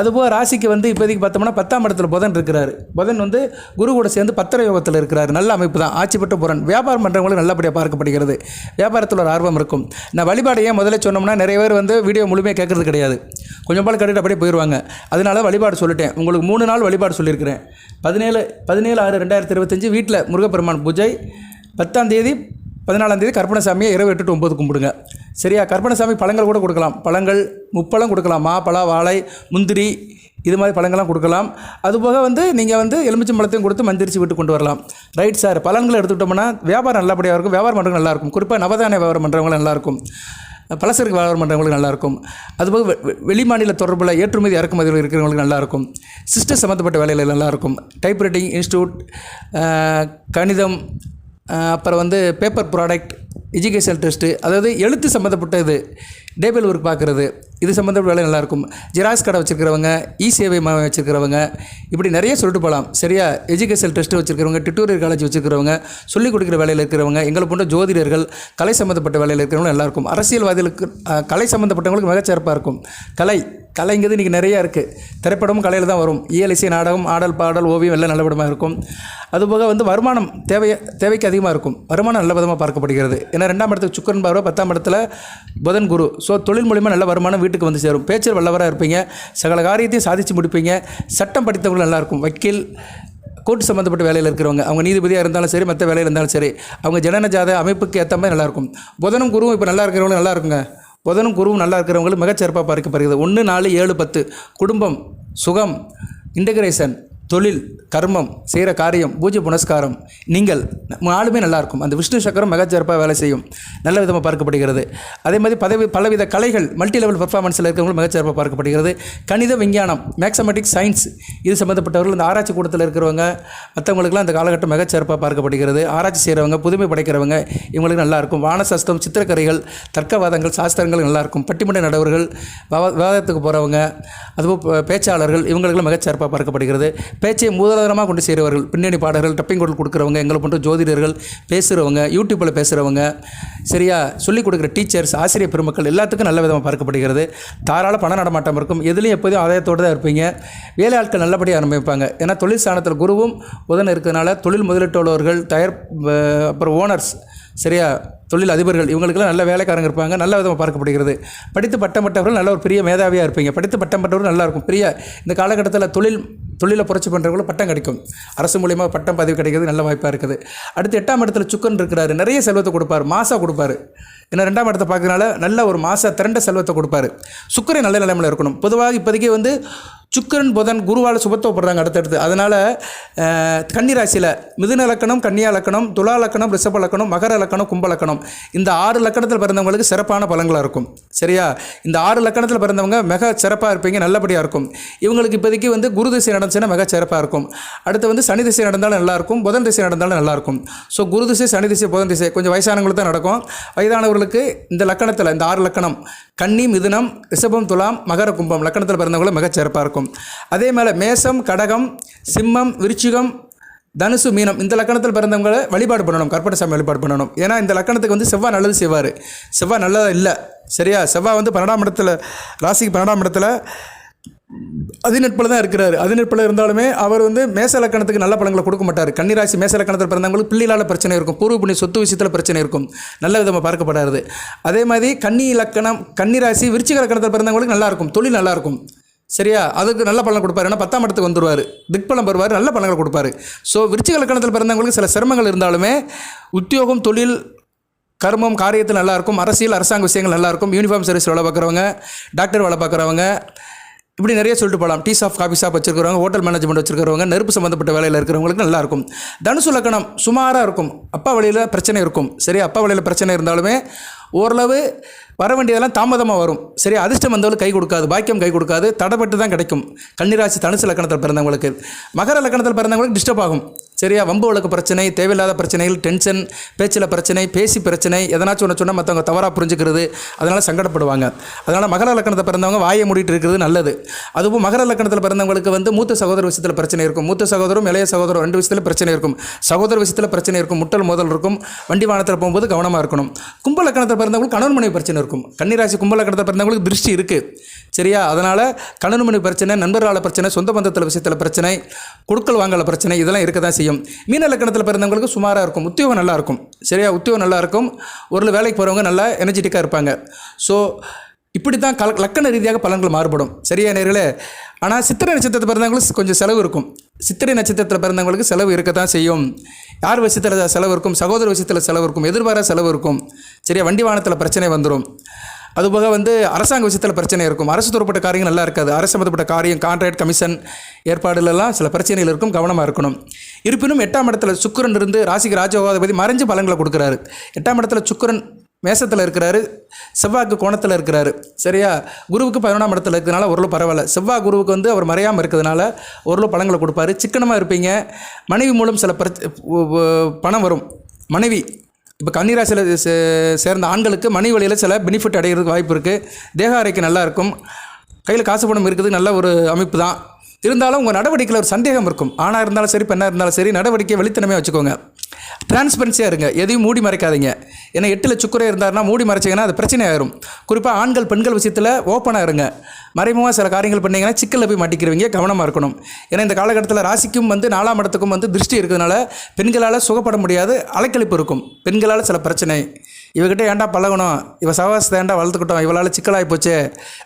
அதுபோக ராசிக்கு வந்து இப்போதைக்கு பார்த்தோம்னா பத்தாம் இடத்துல புதன் இருக்கிறார். புதன் வந்து குரு கூட சேர்ந்து பத்திர யோகத்தில் இருக்கிறார். நல்ல அமைப்பு தான். ஆட்சி பெற்ற புறன் வியாபாரம் பண்ணுறவங்களுக்கு நல்லபடியாக பார்க்கப்படுகிறது. வியாபாரத்தில் ஒரு ஆர்வம் இருக்கும். நான் வழிபாடு ஏன் முதல்ல சொன்னோம்னா நிறைய பேர் வந்து வீடியோ முழுமையாக கேட்குறது கிடையாது. கொஞ்சம் பால் கட்டிட்டு அப்படியே போயிடுவாங்க. அதனால் வழிபாடு சொல்லிட்டேன். உங்களுக்கு மூணு நாள் வழிபாடு சொல்லியிருக்கிறேன். பதினேழு பதினேழு ஆறு ரெண்டாயிரத்தி இருபத்தஞ்சி வீட்டில் முருகப்பெருமான் பூஜை. பத்தாம் தேதி பதினாலாம் தேதி கற்பனசாமியை இரவு எட்டு டு ஒம்பது கும்பிடுங்க. சரியா? கற்பனசாமி பழங்கள் கூட கொடுக்கலாம். பழங்கள் முப்பழம் கொடுக்கலாம். மாப்பழம் வாழை முந்திரி இது மாதிரி பழங்கள்லாம் கொடுக்கலாம். அதுபோக வந்து நீங்கள் வந்து எலுமிச்சம் பழத்தையும் கொடுத்து மந்திரிச்சு விட்டு கொண்டு வரலாம். Right sir. பலன்களை எடுத்துக்கிட்டோம்னா வியாபாரம் நல்லபடியாக இருக்கும். வியாபாரம் பண்ணுறவங்க நல்லாயிருக்கும் குறிப்பாக நவதானிய வியாபாரம் பண்ணுறவங்களும் நல்லாயிருக்கும் பலசருக்கு வியாபாரம் பண்ணுறவங்களுக்கு நல்லாயிருக்கும். அதுபோக வெ- வெளி மாநில தொடர்பில் ஏற்றுமதி இறக்குமதியில் இருக்கிறவங்களுக்கு நல்லாயிருக்கும். சிஸ்டம் சம்மந்தப்பட்ட வேலைகள் நல்லாயிருக்கும். டைப்ரைட்டிங் இன்ஸ்டியூட் கணிதம் அப்புறம் வந்து பேப்பர் ப்ராடக்ட் எஜுகேஷன் டெஸ்ட்டு அதாவது எழுத்து சம்மந்தப்பட்ட இது டேபிள் ஒர்க் பார்க்குறது இது சம்மந்தப்பட்ட வேலை நல்லாயிருக்கும். ஜெராக்ஸ் கடை வச்சுருக்கிறவங்க இ சேவை மையம் வச்சுருக்கிறவங்க இப்படி நிறைய சொல்லிட்டு போகலாம். சரியா? எஜுகேஷன் டெஸ்ட்டு வச்சுருக்கிறவங்க டியூட்டோரியல் காலேஜ் வச்சுருக்கிறவங்க சொல்லிக் கொடுக்குற வேலையில் இருக்கிறவங்க எங்களை போன்ற ஜோதிடர்கள் கலை சம்மந்தப்பட்ட வேலையில் இருக்கிறவங்களும் நல்லாயிருக்கும். அரசியல்வாதிகளுக்கு கலை சம்மந்தப்பட்டவங்களுக்கு மிகச்சிறப்பாக இருக்கும். கலை கலைங்கிறது இன்றைக்கி நிறையா இருக்குது திரைப்படமும் கலையில் தான் வரும். இயலிசை நாடகம் ஆடல் பாடல் ஓவியம் எல்லாம் நல்லபடமாக இருக்கும். அதுபோக வந்து வருமானம் தேவை தேவைக்கு அதிகமாக இருக்கும். வருமானம் நல்ல விதமாக பார்க்கப்படுகிறது. ஏன்னா ரெண்டாம் இடத்துக்கு சுக்கரன் பார்வை பத்தாம் இடத்துல புதன் குரு. ஸோ தொழில் மூலிமா நல்ல வருமானம் வீட்டுக்கு வந்து சேரும். பேச்சில் வல்லவராக இருப்பீங்க. சகல காரியத்தையும் சாதித்து முடிப்பீங்க. சட்டம் படித்தவங்களும் நல்லாயிருக்கும். வக்கீல் கோர்ட் சம்மந்தப்பட்ட வேலையில் இருக்கிறவங்க அவங்க நீதிபதியாக இருந்தாலும் சரி மற்ற வேலையில் இருந்தாலும் சரி அவங்க ஜனன ஜாத அமைப்புக்கு ஏற்ற மாதிரி நல்லாயிருக்கும். புதனும் குருவும் இப்போ நல்லா இருக்கிறவங்களும் நல்லா இருக்குங்க புதனும் குருவும் நல்லா இருக்கிறவங்களும் மிகச்சிறப்பாக பார்க்கப்படுகிறது ஒன்று நாலு ஏழு பத்து. குடும்பம் சுகம் இன்டகிரேஷன் தொழில் கர்மம் செய்கிற காரியம் பூஜை புனஸ்காரம் நீங்கள் நாளுமே நல்லாயிருக்கும் அந்த விஷ்ணு சக்கரம் மிகச்சிறப்பாக வேலை செய்யும். நல்ல விதமாக பார்க்கப்படுகிறது. அதே மாதிரி பதவி பலவித கலைகள் மல்டி லெவல் பர்ஃபார்மன்ஸில் இருக்கிறவங்களும் மிகச்சிறப்பாக பார்க்கப்படுகிறது. கணித விஞ்ஞானம் மேக்ஸமெட்டிக்ஸ் சயின்ஸ் இது சம்மந்தப்பட்டவர்கள் இந்த ஆராய்ச்சி கூடத்தில் இருக்கிறவங்க மற்றவங்களுக்குலாம் அந்த காலகட்டம் மிகச்சிறப்பாக பார்க்கப்படுகிறது. ஆராய்ச்சி செய்கிறவங்க புதுமை படைக்கிறவங்க இவங்களுக்கு நல்லாயிருக்கும் வானசாஸ்திரம் சித்திரக்கரைகள் தர்க்கவாதங்கள் சாஸ்திரங்கள் நல்லாயிருக்கும் பட்டிமன்ற நடவர்கள் விவாதத்துக்கு போகிறவங்க அதுபோல் பேச்சாளர்கள் இவங்களுக்கெல்லாம் மிகச்சிறப்பாக பார்க்கப்படுகிறது. பேச்சை மூதாதாரமாக கொண்டு செய்கிறவர்கள் பின்னணி பாடகர்கள் டப்பிங் குரல் கொடுக்குறவங்க எங்களை போன்ற ஜோதிடர்கள் பேசுகிறவங்க யூடியூப்பில் பேசுகிறவங்க சரியா? சொல்லிக் கொடுக்குற டீச்சர்ஸ் ஆசிரியர் பெருமக்கள் எல்லாத்துக்கும் நல்ல விதமாக பார்க்கப்படுகிறது. தாராள பண நடமாட்டம் இருக்கும். எதுலேயும் எப்போதும் ஆதாயத்தோடு தான் இருப்பீங்க. வேலை ஆட்கள் நல்லபடியாக ஆரம்பிப்பாங்க. ஏன்னா தொழில் ஸ்தானத்தில் குருவும் புதன் இருக்கிறதுனால தொழில் முதலீட்டாளர்கள் தயார் அப்புறம் ஓனர்ஸ் சரியா? தொழில் அதிபர்கள் இவங்களுக்கெல்லாம் நல்ல வேலைக்காரங்க இருப்பாங்க நல்ல விதமாக பார்க்கப்படுகிறது. படித்து பட்டம் பட்டவர்கள் நல்ல ஒரு பெரிய மேதாவியாக இருப்பீங்க. படித்து பட்டம் பட்டவர்கள் நல்லா இருக்கும். பெரிய இந்த காலகட்டத்தில் தொழில் தொழிலை புரட்சி பண்ணுறவங்களும் பட்டம் கிடைக்கும். அரசு மூலியமாக பட்டம் பதவி கிடைக்கிறது நல்ல வாய்ப்பாக இருக்குது. அடுத்து எட்டாம் இடத்துல சுக்கன் இருக்கிறாரு. நிறைய செல்வத்தை கொடுப்பாரு. மாசாக கொடுப்பாரு. ஏன்னா ரெண்டாம் இடத்தை பார்க்கறதுனால நல்ல ஒரு மாச திரண்ட செல்வத்தை கொடுப்பாரு. சுக்கரை நல்ல நிலைமையில் இருக்கணும். பொதுவாக இப்போதைக்கு வந்து சுக்கிரன் புதன் குருவால் சுபத்துவப்படுறாங்க அடுத்தடுத்து. அதனால் கன்னிராசியில் மிதுன லக்கணம் கன்னியா லக்கணம் துலா லக்கணம் ரிஷப லக்கணம் மகர லக்கணம் கும்ப லக்கணம். இந்த ஆறு லக்கணத்தில் பிறந்தவங்களுக்கு சிறப்பான பலங்களாக இருக்கும். சரியா? இந்த ஆறு லக்கணத்தில் பிறந்தவங்க மிக சிறப்பாக இருப்பீங்க நல்லபடியாக இருக்கும். இவங்களுக்கு இப்போதைக்கு வந்து குரு திசை நடந்துச்சுன்னா மிக சிறப்பாக இருக்கும். அடுத்து வந்து சனி திசை நடந்தாலும் நல்லாயிருக்கும் புதன் திசை நடந்தாலும் நல்லாயிருக்கும் ஸோ குரு திசை சனி திசை புதன் திசை கொஞ்சம் வயசானவங்களுக்கு தான் நடக்கும். வயதானவர்களுக்கு இந்த லக்கணத்தில் இந்த ஆறு லக்கணம் கன்னி மிதுனம் ரிஷபம் துலாம் மகர கும்பம் லக்கணத்தில் பிறந்தவங்களும் மிக சிறப்பாக இருக்கும். அதே மேலே மேசம் கடகம் சிம்மம் விருச்சிகம் தனுசு மீனம் இந்த லக்கணத்தில் பிறந்தவங்களை வழிபாடு பண்ணணும். கற்பனை சாமி வழிபாடு பண்ணணும். ஏன்னா இந்த லக்கணத்துக்கு வந்து செவ்வாய் நல்லது செய்வார். செவ்வாய் நல்லதாக இல்லை? சரியா? செவ்வாய் வந்து பன்னெண்டாம் இடத்துல ராசிக்கு பன்னெண்டாம் இடத்துல அதிநட்பில் தான் இருக்கிறார். அதிநட்பில் இருந்தாலுமே அவர் வந்து மேச லக்கணத்துக்கு நல்ல பழங்களை கொடுக்க மாட்டார். கன்னிராசி மேச லக்கணத்தில் பிறந்தவங்களுக்கு பிள்ளைகளால் பிரச்சனை இருக்கும். பூர்வ புண்ணிய சொத்து விஷயத்தில் பிரச்சனை இருக்கும். நல்ல விதமாக பார்க்கப்படாது அதே மாதிரி கன்னி லக்கணம் கன்னிராசி விருச்சிக லக்கணத்தில் பிறந்தவங்களுக்கு நல்லா இருக்கும். தொழில் நல்லா இருக்கும். சரியா? அதுக்கு நல்ல பலன் கொடுப்பாரு. ஏன்னா பத்தாம் இடத்துக்கு வந்துடுவார் திக்பலம் பெறுவார் நல்ல பலன்கள் கொடுப்பாரு. ஸோ விருச்சிக லக்கணத்தில் பிறந்தவங்களுக்கு சில சிரமங்கள் இருந்தாலுமே உத்தியோகம் தொழில் கர்மம் காரியத்தில் நல்லா இருக்கும் அரசியல் அரசாங்க விஷயங்கள் நல்லாயிருக்கும். யூனிஃபார்ம் சர்வீஸ் வேலை பார்க்குறவங்க டாக்டர் வேலை பார்க்குறவங்க இப்படி நிறைய சொல்லிட்டு போகலாம். டீ ஷாப் காஃபி ஷாப் வச்சுருக்கிறவங்க ஹோட்டல் மேனேஜ்மெண்ட் வச்சுருக்கிறவங்க நெருப்பு சம்மந்தப்பட்ட வேலையில் இருக்கிறவங்களுக்கு நல்லா இருக்கும் தனுசு லக்கணம் சுமாராக இருக்கும். அப்பா வழியில் பிரச்சனை இருக்கும். சரி அப்பா வழியில் பிரச்சனை இருந்தாலுமே ஓரளவு வர வேண்டியதெல்லாம் தாமதமாக வரும். சரி அதிர்ஷ்டம் வந்தவளுக்கு கை கொடுக்காது. பாக்கியம் கை கொடுக்காது. தடைப்பட்டு தான் கிடைக்கும். கன்னிராசி தனுசு லக்கணத்தில் பிறந்தவங்களுக்கு. மகர லக்கணத்தில் பிறந்தவங்களுக்கு டிஸ்டர்ப் ஆகும். சரியா? வம்பு வழக்கு பிரச்சனை தேவையில்லாத பிரச்சனைகள் டென்ஷன் பேச்சில் பிரச்சனை பேசி பிரச்சனை எதனாச்சும் ஒன்று சொன்னால் மற்றவங்க தவறாக புரிஞ்சுக்கிறது அதனால் சங்கடப்படுவாங்க. அதனால் மகர லக்கணத்தை பிறந்தவங்க வாயை மூடிட்டு இருக்கிறது நல்லது. அதுவும் மகர லக்கணத்தில் பிறந்தவங்களுக்கு வந்து மூத்த சகோதர விஷயத்தில் பிரச்சனை இருக்கும். மூத்த சகோதரம் இளைய சகோதரம் ரெண்டு விஷயத்தில் பிரச்சனை இருக்கும். சகோதர விஷயத்தில் பிரச்சனை இருக்கும். முட்டல் மோதல் இருக்கும். வண்டி வாகனத்தில் போகும்போது கவனமாக இருக்கணும். கும்ப லக்கணத்தில் பிறந்தவங்களுக்கு கணவன் மனைவி பிரச்சனை இருக்கும். கன்னிராசி கும்ப லக்கணத்தில் பிறந்தவங்களுக்கு திருஷ்டி இருக்குது சரியா? அதனால் கணவன் மனைவி பிரச்சனை நண்பர்களால் பிரச்சனை சொந்த பந்தத்தில் விஷயத்தில் பிரச்சனை கொடுக்கல் வாங்கல பிரச்சனை இதெல்லாம் இருக்க தான் செய்யும். மீன லக்கணத்தில் பிறந்தவங்களுக்கு சுமாராக இருக்கும். உத்தியோகம் நல்லா இருக்கும். சரியா? உத்தியோகம் நல்லா இருக்கும். ஒரு வேலைக்கு போகிறவங்க நல்லா எனர்ஜெட்டிக்காக இருப்பாங்க. ஸோ இப்படி தான் கல லக்கண ரீதியாக பலன்கள் மாறுபடும். சரியா நேர்களே? ஆனால் சித்திரை நட்சத்திரத்தில் பிறந்தவங்களுக்கு கொஞ்சம் செலவு இருக்கும். சித்திரை நட்சத்திரத்தில் பிறந்தவங்களுக்கு செலவு இருக்க தான் செய்யும். யார் விஷயத்தில் செலவு இருக்கும்? சகோதர விஷயத்தில் செலவு இருக்கும். எதிர்பாராத செலவு இருக்கும். சரியா? வண்டி வாகனத்தில் பிரச்சனை வந்துடும் அதுபோக வந்து அரசாங்க விஷயத்தில் பிரச்சனை இருக்கும். அரசு தரப்பட்ட காரியம் நல்லா இருக்காது. அரசு சம்மந்தப்பட்ட காரியம் கான்ட்ராக்ட் கமிஷன் ஏற்பாடுலலாம் சில பிரச்சனைகள் இருக்கும். கவனமாக இருக்கணும். இருப்பினும் எட்டாம் இடத்துல சுக்கரன் இருந்து ராசிக்கு ராஜயோகாதிபதி மறைஞ்சு பலன்களை கொடுக்குறாரு. எட்டாம் இடத்துல சுக்கரன் மேசத்தில் இருக்கிறாரு. செவ்வாய்க்கு கோணத்தில் இருக்கிறாரு. சரியா? குருவுக்கு பதினொன்றாம் இடத்துல இருக்கிறதுனால ஓரளவு பரவாயில்ல. செவ்வாய் குருவுக்கு வந்து அவர் மறையாமல் இருக்கிறதுனால ஓரளவு பழங்களை கொடுப்பாரு. சிக்கனமாக இருப்பீங்க. மனைவி மூலம் சில பிரச்ச பணம் வரும். மனைவி இப்போ கன்னிராசியில் சே- சேர்ந்த ஆண்களுக்கு மணி வழியில் சில பெனிஃபிட் அடைகிறதுக்கு வாய்ப்பு இருக்குது தேக அறைக்கு நல்லா இருக்கும். கையில் காசு பணம் இருக்குது. நல்ல ஒரு அமைப்பு தான். இருந்தாலும் உங்கள் நடவடிக்கையில் ஒரு சந்தேகம் இருக்கும். ஆணாக இருந்தாலும் சரி பெண்ணாக இருந்தாலும் சரி நடவடிக்கை வெளித்தனமே வச்சுக்கோங்க. டிரான்ஸ்பரன்சியாக இருங்க. எதையும் மூடி மறைக்காதீங்க. ஏன்னா எட்டில் சுக்கரே இருந்தாருன்னா மூடி மறைச்சிங்கன்னா அது பிரச்சனை ஆயிரும். குறிப்பாக ஆண்கள் பெண்கள் விஷயத்தில் ஓப்பனாக இருங்க. மறைமுகமாக சில காரியங்கள் பண்ணிங்கன்னா சிக்கலில் போய் மாட்டிக்கிறவங்க கவனமாக இருக்கணும். ஏன்னா இந்த காலகட்டத்தில் ராசிக்கும் வந்து நாலாம் இடத்துக்கும் வந்து திருஷ்டி இருக்கிறதுனால பெண்களால் சுகப்பட முடியாது அலைக்கழிப்பு இருக்கும். பெண்களால் சில பிரச்சனை. இவகிட்ட ஏன்டா பழகணும்? இவ சவாசத்தை ஏன்டா வளர்த்துக்கிட்டோம்? இவளால் சிக்கலாகி போச்சு.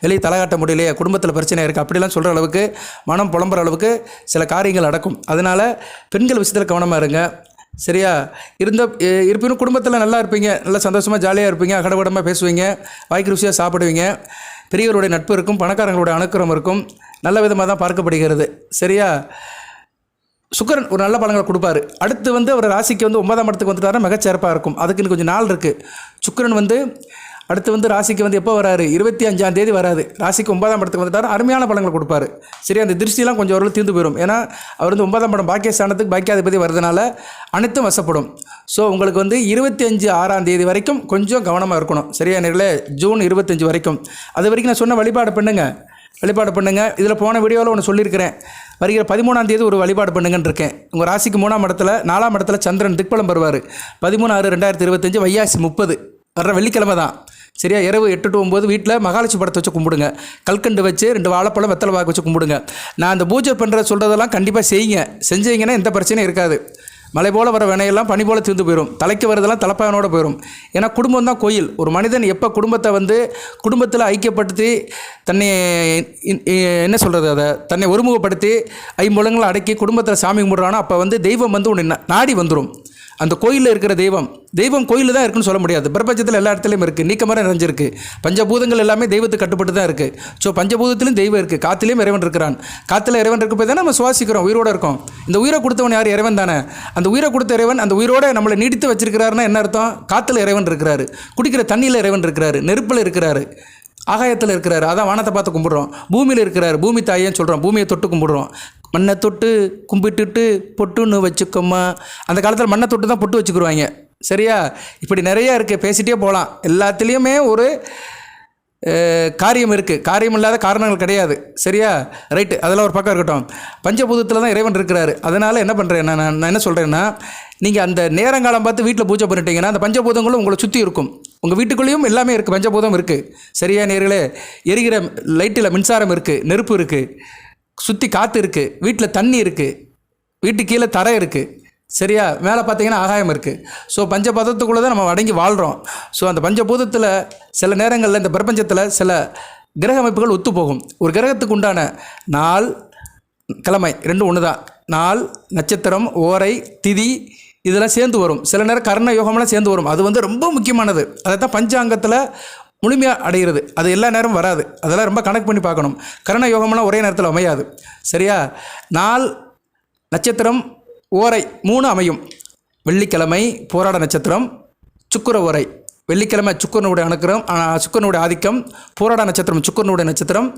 வெளியே தலை காட்ட முடியலையே. குடும்பத்தில் பிரச்சனை இருக்குது அப்படிலாம் சொல்கிற அளவுக்கு மனம் புலம்புற அளவுக்கு சில காரியங்கள் நடக்கும். அதனால் பெண்கள் விஷயத்தில் கவனமாக இருங்க. சரியா? இருந்த இருப்பினும் குடும்பத்தில் நல்லா இருப்பீங்க. நல்லா சந்தோஷமாக ஜாலியாக இருப்பீங்க. அகடபடமாக பேசுவீங்க. வாய்க்கு ருசியாக சாப்பிடுவீங்க. பெரியவருடைய நட்பு இருக்கும். பணக்காரங்களுடைய அணுக்கரம் இருக்கும். நல்ல விதமாக தான் பார்க்கப்படுகிறது. சரியா? சுக்கிரன் ஒரு நல்ல பழங்களை கொடுப்பாரு. அடுத்து வந்து அவர் ராசிக்கு வந்து ஒன்பதாம் இடத்துக்கு வந்துட்டாருன்னா மிகச்சிறப்பாக இருக்கும். அதுக்கு இன்னும் கொஞ்சம் நாள் இருக்குது சுக்கிரன் வந்து அடுத்து வந்து ராசிக்கு வந்து எப்போ வராரு? இருபத்தி அஞ்சாம் தேதி வராது ராசிக்கு ஒன்பதாம் இடத்துக்கு வந்துட்டார். அருமையான பழங்களை கொடுப்பாரு. சரி அந்த திருஷ்டிலாம் கொஞ்சம் ஓரளவு தீர்ந்து போயிடும் ஏன்னா அவர் வந்து ஒன்பதாம் படம் பாக்கியஸ்தானத்துக்கு பாக்கியாதிபதி வரதுனால அனைத்தும் வசப்படும். ஸோ உங்களுக்கு வந்து இருபத்தி அஞ்சு ஆறாம் தேதி வரைக்கும் கொஞ்சம் கவனமாக இருக்கணும். சரியா நேரில் ஜூன் இருபத்தஞ்சு வரைக்கும். அது வரைக்கும் நான் சொன்ன வழிபாடு பண்ணுங்கள் வழிபாடு பண்ணுங்கள் இதில் போன வீடியோவில் ஒன்று சொல்லியிருக்கிறேன். வருகிற பதிமூணாம் தேதி ஒரு வழிபாடு பண்ணுங்கன்னு இருக்கேன். உங்கள் ராசிக்கு மூணாம் இடத்துல நாலாம் இடத்துல சந்திரன் திக்பலம் வருவார் பதிமூணு ஆறு ரெண்டாயிரத்தி இருபத்தஞ்சு வையாசி முப்பது. வர்ற வெள்ளிக்கிழமை தான். சரியா? இரவு எட்டு டு ஒம்பது வீட்டில் மகாலட்சுமி படத்தை வச்சு கும்பிடுங்க. கல்கண்டு வச்சு ரெண்டு வாழைப்பழம் வெத்தலை பாக்கு வச்சு கும்பிடுங்க. நான் அந்த பூஜை பண்ணுற சொல்கிறதெல்லாம் கண்டிப்பாக செய்யுங்க. செஞ்சீங்கன்னா எந்த பிரச்சனையும் இருக்காது. மலை போல் வர வினையெல்லாம் பனி போல் தீர்ந்து போயிடும் தலைக்கு வரதெல்லாம் தலைப்பாயனோட போயிடும் ஏன்னா குடும்பம் தான் கோயில். ஒரு மனிதன் எப்போ குடும்பத்தை வந்து குடும்பத்தில் ஐக்கியப்படுத்தி தன்னை என்ன சொல்கிறது அதை? தன்னை ஒருமுகப்படுத்தி ஐம்புலங்களை அடக்கி குடும்பத்தில் சாமி கும்பிட்றானோ அப்போ வந்து தெய்வம் வந்து உன்னை நாடி வந்துடும் அந்த கோயிலில் இருக்கிற தெய்வம் தெய்வம் கோயிலில் தான் இருக்குன்னு சொல்ல முடியாது. பிரபஞ்சத்தில் எல்லா இடத்துலையும் இருக்குது நீக்கமரம் நிறைஞ்சிருக்கு. பஞ்சபூதங்கள் எல்லாமே தெய்வத்துக்கு கட்டுப்பட்டு தான் இருக்குது ஸோ பஞ்சபூதத்திலும் தெய்வம் இருக்குது காற்றுலேயும் இறைவன் இருக்கிறான். காற்றுல இறைவன் இருக்க போய் தான் நம்ம சுவாசிக்கிறோம். உயிரோட இருக்கோம். இந்த உயிரை கொடுத்தவன் யார்? இறைவன் தானே. அந்த உயிரை கொடுத்த இறைவன் அந்த உயிரோட நம்மளை நீடித்து வச்சிருக்கிறாருன்னா என்ன அர்த்தம்? காற்றுல இறைவன் இருக்கிறாரு. குடிக்கிற தண்ணியில் இறைவன் இருக்கிறாரு. நெருப்பில் இருக்கிறாரு. ஆகாயத்தில் இருக்கிறாரு. அதான் வானத்தை பார்த்து கும்பிட்றோம். பூமியில் இருக்கிறாரு. பூமி தாயேன்னு சொல்கிறோம் பூமியை தொட்டு கும்பிடுறோம். மண்ணை தொட்டு கும்பிட்டுட்டு பொட்டுன்னு வச்சுக்கோமா. அந்த காலத்தில் மண்ணை தொட்டு தான் பொட்டு வச்சுக்கிடுவாங்க சரியா? இப்படி நிறையா இருக்குது பேசிகிட்டே போகலாம் எல்லாத்துலேயுமே ஒரு காரியம் இருக்குது காரியம் இல்லாத காரணங்கள் கிடையாது. சரியா? ரைட்டு அதெல்லாம் ஒரு பக்கம் இருக்கட்டும். பஞ்சபூதத்தில் தான் இறைவன் இருக்கிறாரு. அதனால் என்ன பண்ணுறேன் நான் நான் என்ன சொல்கிறேன்னா நீங்கள் அந்த நேரங்காலம் பார்த்து வீட்டில் பூஜை பண்ணிட்டீங்கன்னா அந்த பஞ்சபூதங்களும் உங்களை சுற்றி இருக்கும். உங்கள் வீட்டுக்குள்ளேயும் எல்லாமே இருக்குது பஞ்சபூதம் இருக்குது சரியா நேர்களே? எரிகிற லைட்டில் மின்சாரம் இருக்குது நெருப்பு இருக்குது சுற்றி காற்று இருக்குது வீட்டில் தண்ணி இருக்குது வீட்டு கீழே தரை இருக்குது சரியா? மேலே பார்த்தீங்கன்னா ஆகாயம் இருக்குது ஸோ பஞ்சபூதத்துக்குள்ளே தான் நம்ம அடங்கி வாழ்கிறோம் ஸோ அந்த பஞ்சபூதத்தில் சில நேரங்களில் இந்த பிரபஞ்சத்தில் சில கிரக அமைப்புகள் ஒத்து போகும். ஒரு கிரகத்துக்கு உண்டான நாள் கிழமை ரெண்டும் ஒன்று தான் நாள் நட்சத்திரம் ஓரை திதி இதெல்லாம் சேர்ந்து வரும். சில நேரம் கர்ண யோகம்லாம் சேர்ந்து வரும். அது வந்து ரொம்ப முக்கியமானது. அதை தான் பஞ்சாங்கத்தில் முழுமையாக அடைகிறது அது எல்லா நேரமும் வராது. அதெல்லாம் ரொம்ப கணக்கு பண்ணி பார்க்கணும். கரண யோகம்லாம் ஒரே நேரத்தில் அமையாது. சரியா? நாள் நட்சத்திரம் ஓரை மூணு அமையும். வெள்ளிக்கிழமை போராட நட்சத்திரம் சுக்குர ஓரை. வெள்ளிக்கிழமை சுக்கரனுடைய அணுக்கிறம் சுக்கரனுடைய ஆதிக்கம் போராட நட்சத்திரம் சுக்கரனுடைய நட்சத்திரம்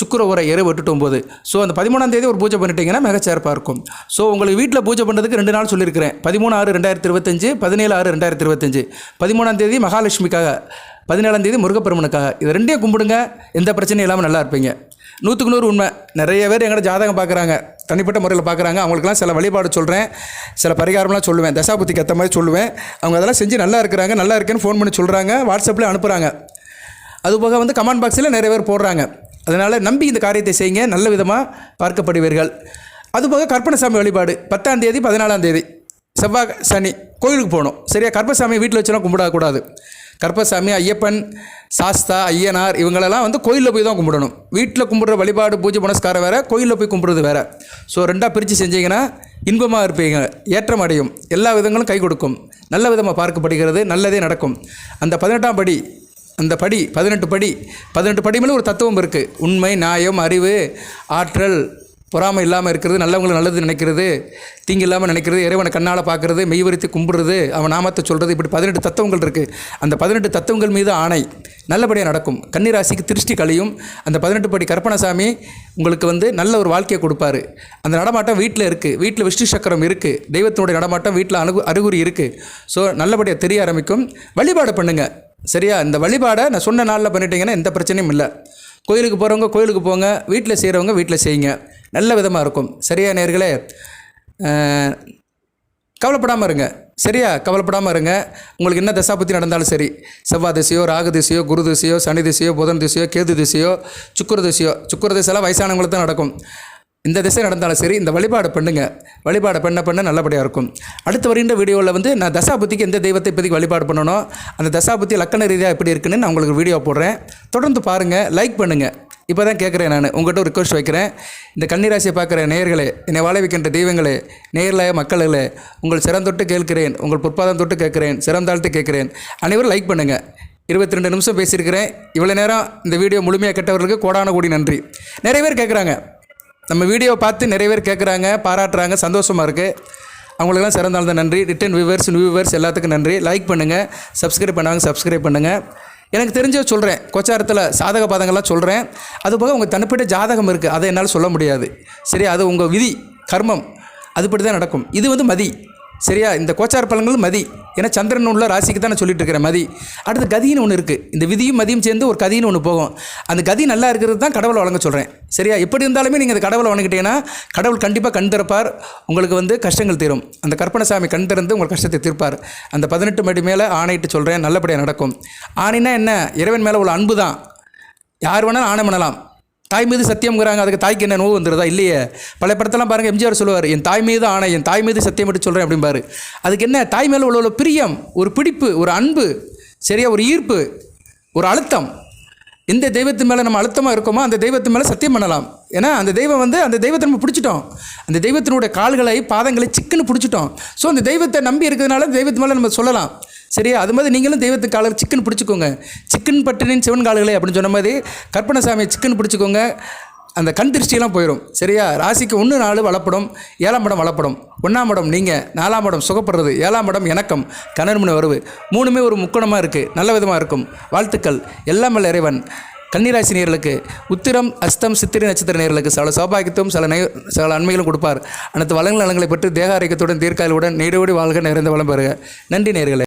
சுக்கர ஓரை எரு எட்டு ஒம்பது ஸோ அந்த பதிமூணாம் தேதி ஒரு பூஜை பண்ணிட்டீங்கன்னா மிகச்சிறப்பாக இருக்கும். ஸோ உங்களுக்கு வீட்டில் பூஜை பண்ணுறதுக்கு ரெண்டு நாள் சொல்லியிருக்கிறேன். பதிமூணு ஆறு ரெண்டாயிரத்தி இருபத்தஞ்சு பதினேழு ஆறு ரெண்டாயிரத்தி இருபத்தஞ்சு. பதிமூணாம் தேதி மகாலட்சுமிக்காக பதினேழாம் தேதி முருகப்பெருமனுக்காக. இது ரெண்டையும் கும்பிடுங்க. எந்த பிரச்சனையும் இல்லாமல் நல்லா இருப்பீங்க. நூற்றுக்கு நூறு உண்மை. நிறைய பேர் எங்கள்ட ஜாதகம் பார்க்குறாங்க தனிப்பட்ட முறையில் பார்க்குறாங்க அவங்களுக்குலாம் சில வழிபாடு சொல்கிறேன் சில பரிகாரம்லாம் சொல்லுவேன். தசாபுத்திக்கு ஏற்ற மாதிரி சொல்லுவேன். அவங்க அதெல்லாம் செஞ்சு நல்லா இருக்கிறாங்க. நல்லா இருக்கேன்னு ஃபோன் பண்ணி சொல்கிறாங்க வாட்ஸ்அப்பில் அனுப்புகிறாங்க அதுபோக வந்து கமெண்ட் பாக்ஸில் நிறைய பேர் போடுறாங்க. அதனால் நம்பி இந்த காரியத்தை செய்யுங்க. நல்ல விதமாக பார்க்கப்படுவீர்கள். அதுபோக கற்பனசாமி வழிபாடு. பத்தாம் தேதி பதினாலாம் தேதி. செவ்வாய் சனி கோயிலுக்கு போகணும். சரியா? கற்பசாமி வீட்டில் வச்சுலாம் கும்பிடக்கூடாது. கற்பசாமி ஐயப்பன் சாஸ்தா ஐயனார் இவங்களெல்லாம் வந்து கோயிலில் போய் தான் கும்பிடணும். வீட்டில் கும்பிட்ற வழிபாடு பூஜை புனஸ்காரம் வேறு கோயிலில் போய் கும்பிட்றது வேறு. ஸோ ரெண்டாக பிரித்து செஞ்சீங்கன்னா இன்பமாக இருப்பீங்க. ஏற்றம் அடையும். எல்லா விதங்களும் கை கொடுக்கும். நல்ல விதமாக பார்க்கப்படுகிறது நல்லதே நடக்கும். அந்த பதினெட்டாம் படி அந்த படி பதினெட்டு படி பதினெட்டு படி மேலே ஒரு தத்துவம் இருக்குது உண்மை நியாயம் அறிவு ஆற்றல் பொறாமை இல்லாமல் இருக்கிறது நல்லவங்களை நல்லது நினைக்கிறது தீங்கு இல்லாமல் நினைக்கிறது இறைவனை கண்ணால் பார்க்குறது மெய்வரித்து கும்பிடுறது அவன் நாமத்தை சொல்கிறது இப்படி பதினெட்டு தத்துவங்கள் இருக்குது அந்த பதினெட்டு தத்துவங்கள் மீது ஆணை நல்லபடியாக நடக்கும். கன்னிராசிக்கு திருஷ்டி கழியும். அந்த பதினெட்டு படி கற்பனசாமி உங்களுக்கு வந்து நல்ல ஒரு வாழ்க்கையை கொடுப்பாரு. அந்த நடமாட்டம் வீட்டில் இருக்குது வீட்டில் விஷ்ணு சக்கரம் இருக்குது தெய்வத்தினுடைய நடமாட்டம் வீட்டில் அணுகு அறிகுறி இருக்குது ஸோ நல்லபடியாக தெரிய ஆரம்பிக்கும். வழிபாடு பண்ணுங்கள் சரியா? இந்த வழிபாடை நான் சொன்ன நாளில் பண்ணிட்டீங்கன்னா எந்த பிரச்சனையும் இல்லை. கோயிலுக்கு போகிறவங்க கோயிலுக்கு போங்க. வீட்டில் செய்கிறவங்க வீட்டில் செய்யுங்க. நல்ல விதமாக இருக்கும். சரியா நேர்களே? கவலைப்படாமல் இருங்க. சரியா? கவலைப்படாமல் இருங்க. உங்களுக்கு என்ன தசாபத்தி நடந்தாலும் சரி. செவ்வாய் திசையோ ராகு திசையோ குரு திசையோ சனி திசையோ புதன் திசையோ கேது திசையோ சுக்குர திசையோ சுக்குர திசையெல்லாம் வயசானவங்களுக்கு தான் நடக்கும். இந்த திசை நடந்தாலும் சரி இந்த வழிபாடு பண்ணுங்க. வழிபாடு பண்ண பண்ண நல்லபடியாக இருக்கும். அடுத்து வருகின்ற வீடியோவில் வந்து நான் தசாபுத்திக்கு எந்த தெய்வத்தை பற்றி வழிபாடு பண்ணணும் அந்த தசாபுத்தி லக்கண ரீதியாக எப்படி இருக்குன்னு நான் உங்களுக்கு வீடியோ போடுறேன். தொடர்ந்து பாருங்கள் லைக் பண்ணுங்கள் இப்போ தான் கேட்குறேன் நான். உங்கள்கிட்ட ஒரு ரிக்வஸ்ட் வைக்கிறேன். இந்த கன்னிராசியை பார்க்குற நேயர்களே என்னை வாழ வைக்கின்ற தெய்வங்களே நேரில் மக்களே உங்கள் சிறந்தொட்டு கேட்கிறேன் உங்கள் பொற்பாதம் தொட்டு கேட்குறேன் சிறந்தாழ்த்து கேட்குறேன். அனைவரும் லைக் பண்ணுங்கள் இருபத்தி ரெண்டு நிமிஷம் பேசியிருக்கிறேன். இவ்வளோ நேரம் இந்த வீடியோ முழுமையாக கேட்டவர்களுக்கு கோடான கோடி நன்றி. நிறைய பேர் கேட்குறாங்க நம்ம வீடியோ பார்த்து நிறைய பேர் கேட்குறாங்க பாராட்டுறாங்க சந்தோஷமாக இருக்குது அவங்களுக்கெல்லாம் சிறந்தாழ்ந்த நன்றி. ரிட்டன் வியூவர்ஸ் வியூவர்ஸ் எல்லாத்துக்கும் நன்றி. லைக் பண்ணுங்கள் சப்ஸ்கிரைப் பண்ணாங்க சப்ஸ்கிரைப் பண்ணுங்கள் எனக்கு தெரிஞ்ச சொல்கிறேன் கொச்சாரத்தில் சாதக பாதங்கள்லாம் சொல்கிறேன் அதுபோக உங்கள் தனிப்பட்ட ஜாதகம் இருக்குது அதை என்னால் சொல்ல முடியாது. சரி அது உங்கள் விதி கர்மம். அதுபடி தான் நடக்கும். இது வந்து மதி. சரியா? இந்த கோச்சார் பலன்கள் மதி. ஏன்னா சந்திரன் உள்ள ராசிக்கு தான் நான் சொல்லிட்டு இருக்கிறேன் மதி. அடுத்து கதின்னு ஒன்று இருக்குது இந்த விதியும் மதியும் சேர்ந்து ஒரு கதின்னு ஒன்று போகும். அந்த கதி நல்லா இருக்கிறது தான் கடவுளை வழங்க சொல்கிறேன் சரியா? எப்படி இருந்தாலுமே நீங்கள் அந்த கடவுளை வணங்கிட்டீங்கன்னா கடவுள் கண்டிப்பாக கண் திறப்பார். உங்களுக்கு வந்து கஷ்டங்கள் தீரும். அந்த கற்பனசாமி கண் திறந்து உங்கள் கஷ்டத்தை தீர்ப்பார். அந்த பதினெட்டு மணி மேலே ஆணையிட்டு சொல்கிறேன் நல்லபடியாக நடக்கும். ஆணைனா என்ன? இறைவன் மேலே உள்ள அன்பு தான் யார் வேணாலும் ஆணை பண்ணலாம். தாய் மீது சத்தியம்ங்கிறாங்க. அதுக்கு தாய்க்கு என்ன நோவு வந்துடுதா இல்லையே. பல படத்தெல்லாம் பாருங்கள் எம்ஜிஆர் சொல்லுவார் என் தாய் மீது ஆணை என் தாய் மீது சத்தியம் எடுத்து சொல்கிறேன் அப்படிம்பாரு. அதுக்கு என்ன? தாய் மேலே உள்ள பிரியம் ஒரு பிடிப்பு ஒரு அன்பு சரியா? ஒரு ஈர்ப்பு ஒரு அழுத்தம். எந்த தெய்வத்து மேலே நம்ம அழுத்தமாக இருக்கோமோ அந்த தெய்வத்து மேலே சத்தியம் பண்ணலாம். ஏன்னா அந்த தெய்வம் வந்து அந்த தெய்வத்தை நம்ம பிடிச்சிட்டோம். அந்த தெய்வத்தினுடைய கால்களை பாதங்களை சிக்குன்னு பிடிச்சிட்டோம். ஸோ அந்த தெய்வத்தை நம்பி இருக்கிறதுனால தெய்வத்து மேலே நம்ம சொல்லலாம். சரியா? அது மாதிரி நீங்களும் தெய்வத்துக்கு காலர் சிக்கன் பிடிச்சிக்கோங்க. சிக்கன் பட்டினின் சிவன் காலர்களே அப்படின்னு சொன்ன மாதிரி கற்பனை சிக்கன் பிடிச்சிக்கோங்க. அந்த கண் திருஷ்டியெல்லாம் போயிடும் சரியா? ராசிக்கு ஒன்று நாலு வளப்படும் ஏழாம் படம் வளப்படும். ஒன்றாம் படம் நீங்கள் நாலாம் படம் சுகப்படுறது ஏழாம் படம் இணக்கம் கணர்மணி வரவு. மூணுமே ஒரு முக்கோணமாக இருக்குது நல்ல விதமாக இருக்கும். வாழ்த்துக்கள். எல்லாம் இறைவன். கன்னிராசி நேர்களுக்கு உத்திரம் அஸ்தம் சித்திரை நட்சத்திர நேர்களுக்கு சில சௌபாகியத்தும் சில நெய் சில நன்மைகளும் கொடுப்பார். அனைத்து வளங்கள் நலங்களை பெற்று தேக ஆரோக்கியத்துடன் தீர்க்காயலுடன் நேரோடி வாழ்க நிறைந்த வளம் பெறுக. நன்றி நேர்களை.